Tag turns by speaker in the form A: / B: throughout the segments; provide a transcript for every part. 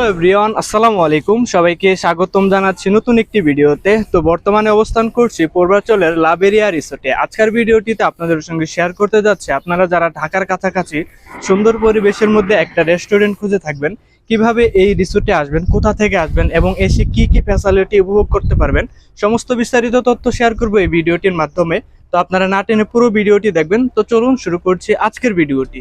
A: Hello everyone, আসসালামু আলাইকুম। সবাইকে স্বাগতম জানাচ্ছি নতুন একটি ভিডিওতে। তো বর্তমানে অবস্থান করছি পূর্বাচলের লাবেরিয়া রিসোর্টে। আজকের ভিডিওটিতে আপনাদের সঙ্গে শেয়ার করতে যাচ্ছে, আপনারা যারা ঢাকার কাছাকাছি সুন্দর পরিবেশের মধ্যে একটা রেস্টুরেন্ট খুঁজে থাকবেন, কীভাবে এই রিসোর্টে আসবেন, কোথা থেকে আসবেন, এবং এসে কি কি ফ্যাসিলিটি উপভোগ করতে পারবেন, সমস্ত বিস্তারিত তথ্য শেয়ার করব এই ভিডিওটির মাধ্যমে। তো আপনারা না টেনে পুরো ভিডিওটি দেখবেন। তো চলুন শুরু করছি আজকের ভিডিওটি।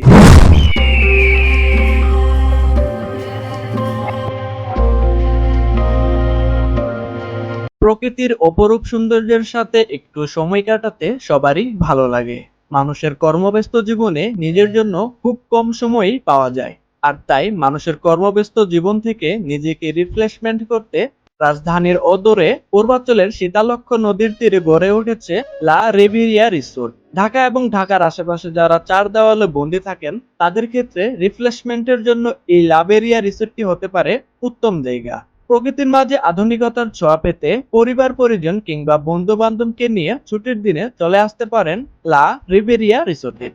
A: প্রকৃতির অপরূপ সৌন্দর্যের সাথে একটু সময় কাটাতে সবারই ভালো লাগে। মানুষের কর্মব্যস্ত জীবনে নিজের জন্য খুব কম সময়ই পাওয়া যায়। আর তাই মানুষের কর্মব্যস্ত জীবন থেকে নিজেকে রিফ্রেশমেন্ট করতে রাজধানীর অদূরে পূর্বাঞ্চলের শীতালক্ষ নদীর তীরে গড়ে উঠেছে লা রেভিরিয়া রিসোর্ট। ঢাকা এবং ঢাকার আশেপাশে যারা চার দেওয়ালে বন্দি থাকেন, তাদের ক্ষেত্রে রিফ্রেশমেন্টের জন্য এই লাবেরিয়া রিসোর্টটি হতে পারে উত্তম জায়গা। প্রকৃতির মাঝে আধুনিকতার ছোঁয়া পেতে পরিবার, পরিজন কিংবা বন্ধু বান্ধবকে নিয়ে ছুটির দিনে চলে আসতে পারেন লা রিবেরিয়া রিসোর্টে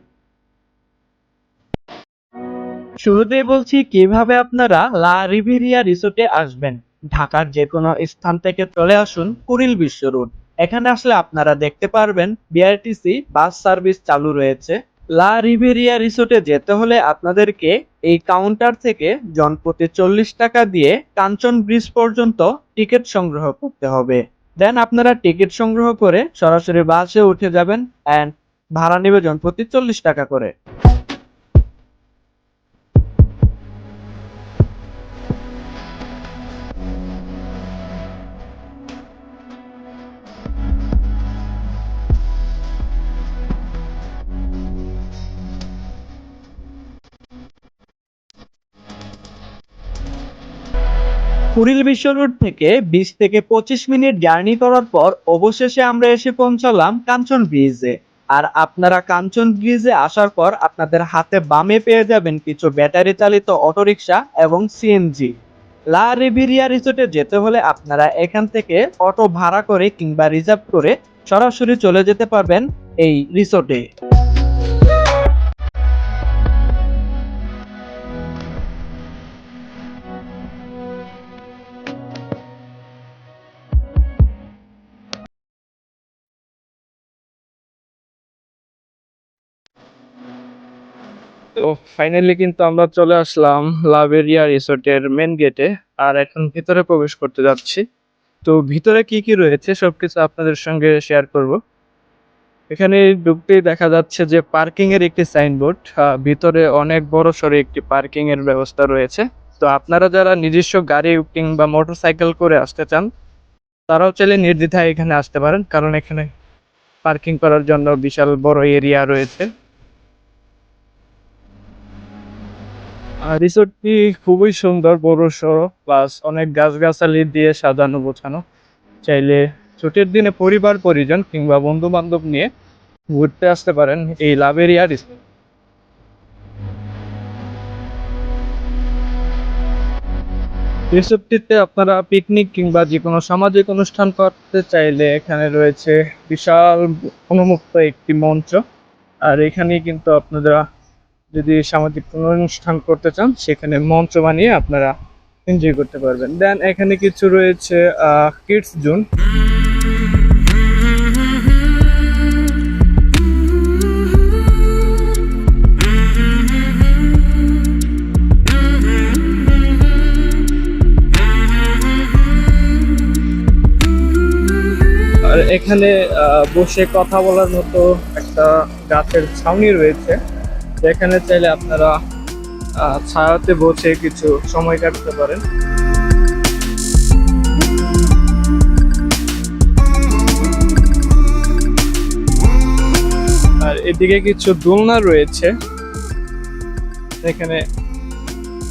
A: শুরুতেই বলছি, কীভাবে আপনারা লা রিভেরিয়া রিসোর্টে আসবেন? ঢাকার যে কোনো স্থান থেকে চলে আসুন কুড়িল বিশ্ব রোড। এখানে আসলে আপনারা দেখতে পারবেন বিআরটিসি বাস সার্ভিস চালু রয়েছে। লা রিভেরিয়া রিসোর্টে যেতে হলে আপনাদেরকে এই কাউন্টার থেকে জনপ্রতি চল্লিশ টাকা দিয়ে কাঞ্চন ব্রিজ পর্যন্ত টিকিট সংগ্রহ করতে হবে। দেন আপনারা টিকিট সংগ্রহ করে সরাসরি বাসে উঠে যাবেন অ্যান্ড ভাড়া নেবে জনপ্রতি চল্লিশ টাকা করে। কুড়িল বিশ্ব রোড থেকে বিশ থেকে পঁচিশ মিনিট জার্নি করার পর অবশেষে আমরা এসে পৌঁছালাম কাঞ্চন ব্রিজে। আর আপনারা কাঞ্চন ব্রিজে আসার পর আপনাদের হাতে বামে পেয়ে যাবেন কিছু ব্যাটারি চালিত অটোরিকশা এবং সিএনজি লা রিভিরিয়া রিসোর্টে যেতে হলে আপনারা এখান থেকে অটো ভাড়া করে কিংবা রিজার্ভ করে সরাসরি চলে যেতে পারবেন এই রিসোর্টে। তো ফাইনালি কিন্তু আমরা চলে আসলাম লাভেরিয়া রিসোর্টের মেন গেটে আর এখন ভিতরে প্রবেশ করতে যাচ্ছি। তো ভিতরে কি কি রয়েছে সবকিছু আপনাদের সঙ্গে শেয়ার করব। এখানে ঢুকতেই দেখা যাচ্ছে যে পার্কিং এর একটি সাইনবোর্ড ভিতরে অনেক বড় সড়ো একটি পার্কিং এর ব্যবস্থা রয়েছে। তো আপনারা যারা নিজস্ব গাড়ি কিংবা মোটর সাইকেল করে আসতে চান, তারাও চাইলে নির্দ্বিধায় এখানে আসতে পারেন, কারণ এখানে পার্কিং করার জন্য বিশাল বড় এরিয়া রয়েছে। আর রিসোর্টটি খুবই সুন্দর, বড় সড়ো প্লাস অনেক গাছগাছালি দিয়ে সাজানো, গোছানো। চাইলে ছুটির দিনে পরিবার, পরিজন কিংবা বন্ধু বান্ধব নিয়ে ঘুরতে আসতে পারেন এই লাভেরিয়া রিসোর্ট রিসোর্টটিতে আপনারা পিকনিক কিংবা যে কোনো সামাজিক অনুষ্ঠান করতে চাইলে এখানে রয়েছে বিশাল, উন্মুক্ত একটি মঞ্চ। আর এখানে কিন্তু আপনারা যদি সামাজিক কোনো অনুষ্ঠান করতে চান, সেখানে মঞ্চ বানিয়ে আপনারা এনজয় করতে পারবেন। দেন এখানে কিছু রয়েছে কিডস জোন আর এখানে বসে কথা বলার মতো একটা গাছের ছাউনি রয়েছে। যেখানে চাইলে আপনারা ছায়াতে বসে কিছু সময় কাটাতে পারেন। আর এদিকে কিছু দোলনা রয়েছে। এখানে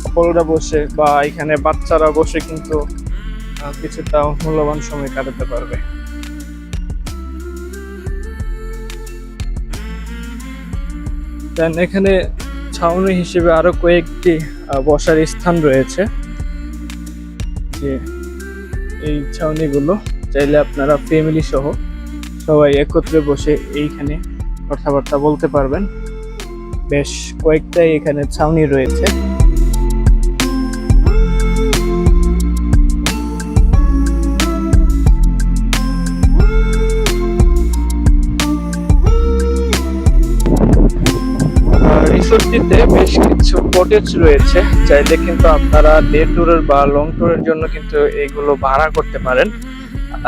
A: সকলরা বসে বা এখানে বাচ্চারা বসে কিন্তু কিছুটা মূল্যবান সময় কাটাতে পারবে। দেন এখানে ছাউনি হিসেবে আরও কয়েকটি বসার স্থান রয়েছে। যে এই ছাউনিগুলো চাইলে আপনারা ফ্যামিলি সহ সবাই একত্রে বসে এইখানে কথাবার্তা বলতে পারবেন। বেশ কয়েকটাই এখানে ছাউনি রয়েছে। রিসোর্টটিতে বেশ কিছু কটেজ রয়েছে। চাইলে কিন্তু আপনারা ডে ট্যুরের বা লং ট্যুরের জন্য কিন্তু এগুলো ভাড়া করতে পারেন।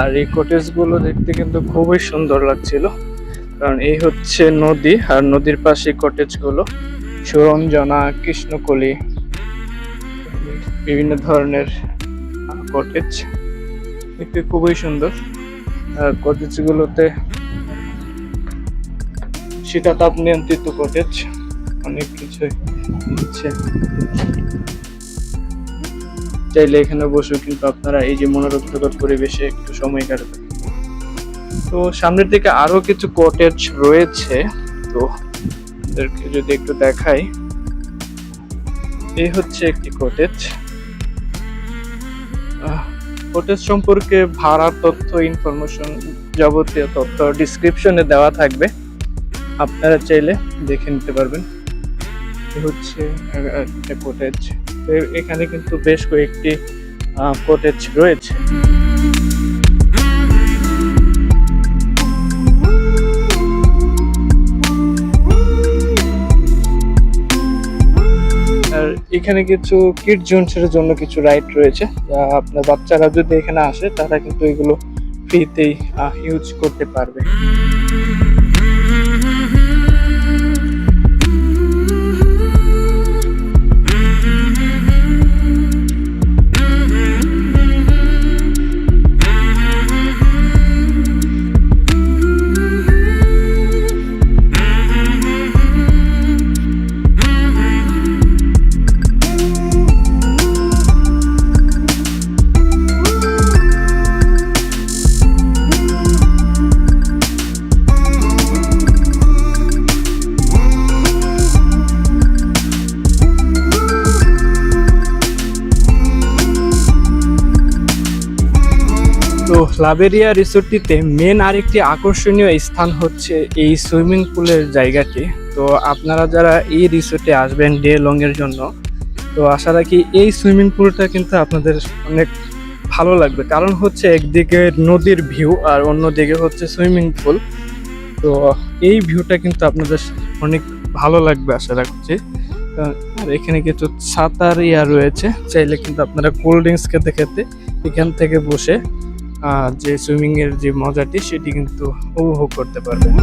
A: আর এই কটেজগুলো দেখতে কিন্তু খুবই সুন্দর লাগছিল। কারণ এই হচ্ছে নদী, আর নদীর পাশে কটেজগুলো। সুরঞ্জনা, কৃষ্ণকলি, বিভিন্ন ধরনের কটেজ দেখতে খুবই সুন্দর। আর কটেজ গুলোতে শীতাতাপ নিয়ন্ত্রিত কটেজ অনেক কিছু দিচ্ছে চাইলে এখানে বসে কিন্তু আপনারা এই যে মনোরঞ্জকর পরিবেশে একটু সময় কাটাতে তো সামনের দিকে আরও কিছু কটেজ রয়েছে। তো আপনাদেরকে যদি একটু দেখাই, এই হচ্ছে একটি কটেজ কটেজ সম্পর্কে ভাড়া তথ্য ইনফরমেশন যাবতীয় তথ্য ডিসক্রিপশনে দেওয়া থাকবে। আপনারা চাইলে দেখে নিতে পারবেন। এ হচ্ছে একটা কটেজ এখানে কিন্তু বেশ কয়েকটি কটেজ রয়েছে। আর এখানে কিছু কিড জোনসের জন্য কিছু রাইড রয়েছে। আপনার বাচ্চারা যদি এখানে আসে, তারা কিন্তু এগুলো ফ্রিতেই ইউজ করতে পারবে। তো লাবেরিয়া রিসোর্টটিতে মেন আরেকটি আকর্ষণীয় স্থান হচ্ছে এই সুইমিং পুলের জায়গাটি। তো আপনারা যারা এই রিসোর্টে আসবেন ডে লং এর জন্য, তো আশা রাখি এই সুইমিং পুলটা কিন্তু আপনাদের অনেক ভালো লাগবে। কারণ হচ্ছে একদিকে নদীর ভিউ আর অন্যদিকে হচ্ছে সুইমিং পুল। তো এই ভিউটা কিন্তু আপনাদের অনেক ভালো লাগবে আশা রাখছি। আর এখানে কিছু ছাতার ইয়া রয়েছে, চাইলে কিন্তু আপনারা কোল্ড ড্রিঙ্কস খেতে খেতে এখান থেকে বসে যে সুইমিং এর যে মজাটি, সেটি কিন্তু উপভোগ করতে পারবেন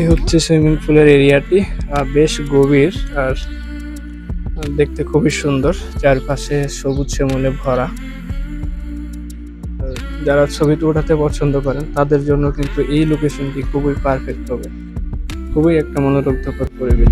A: এই হচ্ছে সুইমিং পুলের এরিয়াটি। বেশ গভীর আর দেখতে খুবই সুন্দর। চারপাশে সবুজ শ্যামলে ভরা। যারা ছবি ওঠাতে পছন্দ করেন, তাদের জন্য কিন্তু এই লোকেশনটি খুবই পারফেক্ট হবে। খুবই একটা মনোরঞ্জকর পরিবেশ।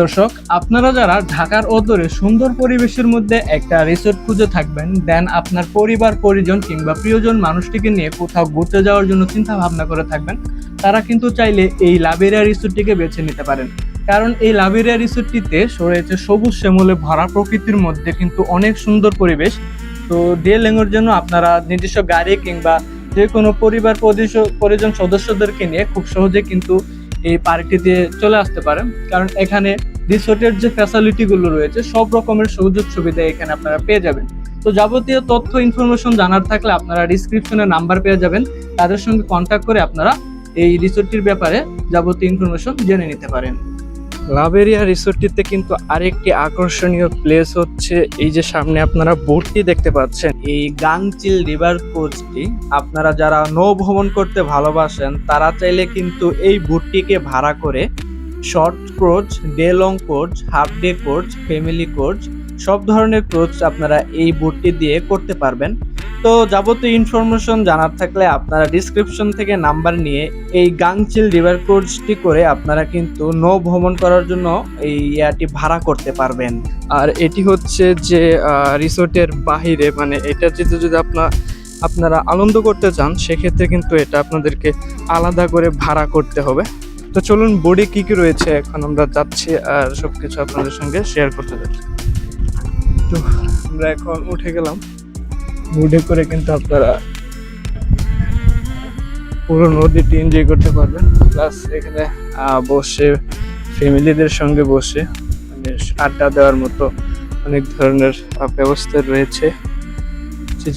A: দর্শক, আপনারা যারা ঢাকার অদূরে সুন্দর পরিবেশের মধ্যে একটা রিসোর্ট খুঁজে থাকবেন দেন আপনার পরিবার, পরিজন কিংবা প্রিয়জন মানুষটিকে নিয়ে কোথাও ঘুরতে যাওয়ার জন্য চিন্তা ভাবনা করে থাকবেন। তারা কিন্তু চাইলে এই লাবেরিয়া রিসোর্টটিকে বেছে নিতে পারেন। কারণ এই লাবেরিয়া রিসোর্টটিতে রয়েছে সবুজ শ্যামলে ভরা প্রকৃতির মধ্যে কিন্তু অনেক সুন্দর পরিবেশ। তো ডে লেঙ্গোর জন্য আপনারা নিজস্ব গাড়ি কিংবা যে কোনো পরিবার পরিজন সদস্যদেরকে নিয়ে খুব সহজে কিন্তু এই পার্কটিতে চলে আসতে পারেন। কারণ এখানে রিসোর্টের যে ফ্যাসিলিটিগুলো রয়েছে, সব রকমের সুযোগ সুবিধা এখানে আপনারা পেয়ে যাবেন। তো যাবতীয় তথ্য ইনফরমেশন জানার থাকলে আপনারা ডিসক্রিপশনে নাম্বার পেয়ে যাবেন। তাদের সঙ্গে কন্ট্যাক্ট করে আপনারা এই রিসোর্টটির ব্যাপারে যাবতীয় ইনফরমেশন জেনে নিতে পারেন। লাভেরিয়া রিসোর্টটিতে কিন্তু আরেকটি আকর্ষণীয় প্লেস হচ্ছে এই যে সামনে আপনারা বোটটি দেখতে পাচ্ছেন। এই গাংচিল রিভার কোচটি, আপনারা যারা নৌ ভ্রমণ করতে ভালোবাসেন, তারা চাইলে কিন্তু এই বোটটিকে ভাড়া করে short coach day long coach half day coach family coach সব ধরনের কোচ আপনারা এই বোটটি দিয়ে করতে পারবেন। তো যাবতীয় ইনফরমেশন জানার থাকলে আপনারা ডিসক্রিপশন থেকে নাম্বার নিয়ে এই গাংচিল রিভার কোচটি করে আপনারা কিন্তু নৌ ভ্রমণ করার জন্য এই ইয়াটি ভাড়া করতে পারবেন। আর এটি হচ্ছে যে রিসোর্টের বাহিরে মানে এটা যেতে যদি আপনার আপনারা আনন্দ করতে চান, সেক্ষেত্রে কিন্তু এটা আপনাদেরকে আলাদা করে ভাড়া করতে হবে। তো চলুন বোর্ডে কী কী রয়েছে এখন আমরা যাচ্ছি আর সব কিছু আপনাদের সঙ্গে শেয়ার করতে যাচ্ছি। তো আমরা এখন উঠে গেলাম। বোর্ডে করে কিন্তু আপনারা পুরো নদীটি এনজয় করতে পারবেন। প্লাস এখানে বসে
B: ফ্যামিলিদের সঙ্গে বসে মানে আড্ডা দেওয়ার মতো অনেক ধরনের ব্যবস্থা রয়েছে।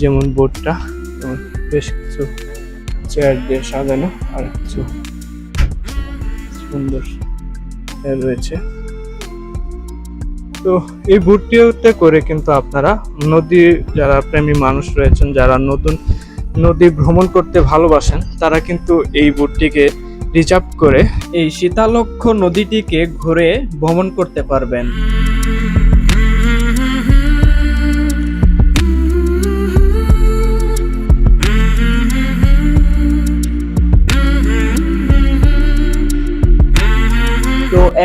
B: যেমন বোর্ডটা যেমন বেশ কিছু চেয়ার দিয়ে সাজানো আর কিছু সুন্দর রয়েছে। তো এই ভর্তিতে করে কিন্তু আপনারা নদী যারা প্রেমী মানুষ রয়েছেন, যারা নতুন নদী ভ্রমণ করতে ভালোবাসেন, তারা কিন্তু এই বোটটিকে রিজার্ভ করে
A: এই শীতালক্ষ নদীটিকে ঘুরে ভ্রমণ করতে পারবেন।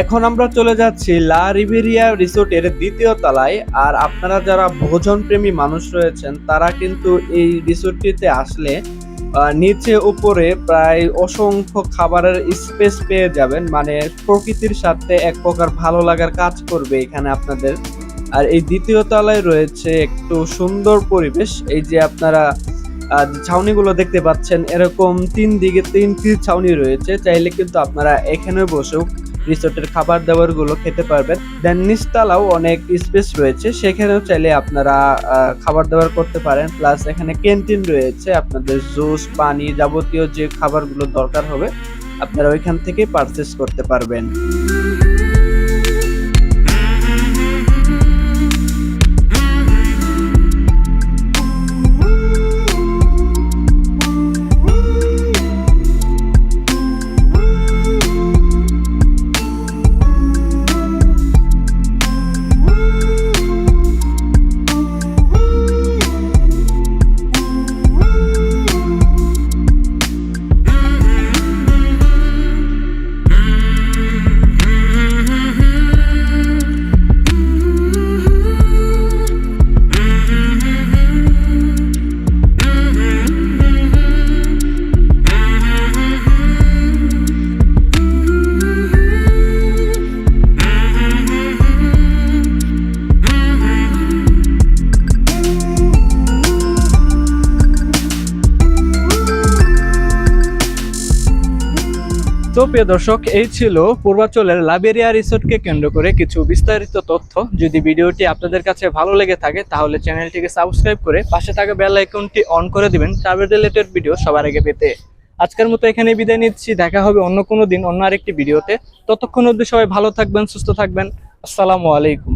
A: এখন আমরা চলে যাচ্ছি লা রিভেরিয়া রিসোর্টের দ্বিতীয় তলায়, আর আপনারা যারা ভোজন প্রেমী মানুষ রয়েছেন, তারা কিন্তু এই রিসোর্টটিতে আসলে নিচে উপরে প্রায় অসংখ্য খাবারের স্পেস পেয়ে যাবেন। মানে প্রকৃতির সাথে এক প্রকার ভালো লাগার কাজ করবে এখানে আপনাদের। আর এই দ্বিতীয় তলায় রয়েছে একটু সুন্দর পরিবেশ। এই যে আপনারা ছাউনিগুলো দেখতে পাচ্ছেন, এরকম তিন দিকে তিনটি ছাউনি রয়েছে। চাইলে কিন্তু আপনারা এখানে বসেও রিসোর্টের খাবার দাবারগুলো খেতে পারবেন। দেন নিচতলাও অনেক স্পেস রয়েছে, সেখানেও চাইলে আপনারা খাবার দাবার করতে পারেন। প্লাস এখানে ক্যান্টিন রয়েছে, আপনাদের জুস পানি যাবতীয় যে খাবারগুলো দরকার হবে, আপনারা ওইখান থেকে পারচেস করতে পারবেন। তো প্রিয় দর্শক, এই ছিল পূর্বাচলের লাবেরিয়া রিসোর্টকে কেন্দ্র করে কিছু বিস্তারিত তথ্য। যদি ভিডিওটি আপনাদের কাছে ভালো লেগে থাকে, তাহলে চ্যানেলটিকে সাবস্ক্রাইব করে পাশে থাকা বেল আইকনটি অন করে দিবেন ট্রাভেল রিলেটেড ভিডিও সবার আগে পেতে। আজকের মতো এখানে বিদায় নিচ্ছি, দেখা হবে অন্য কোনো দিন অন্য আরেকটি ভিডিওতে ততক্ষণ অবধি সবাই ভালো থাকবেন, সুস্থ থাকবেন। আসসালামু আলাইকুম।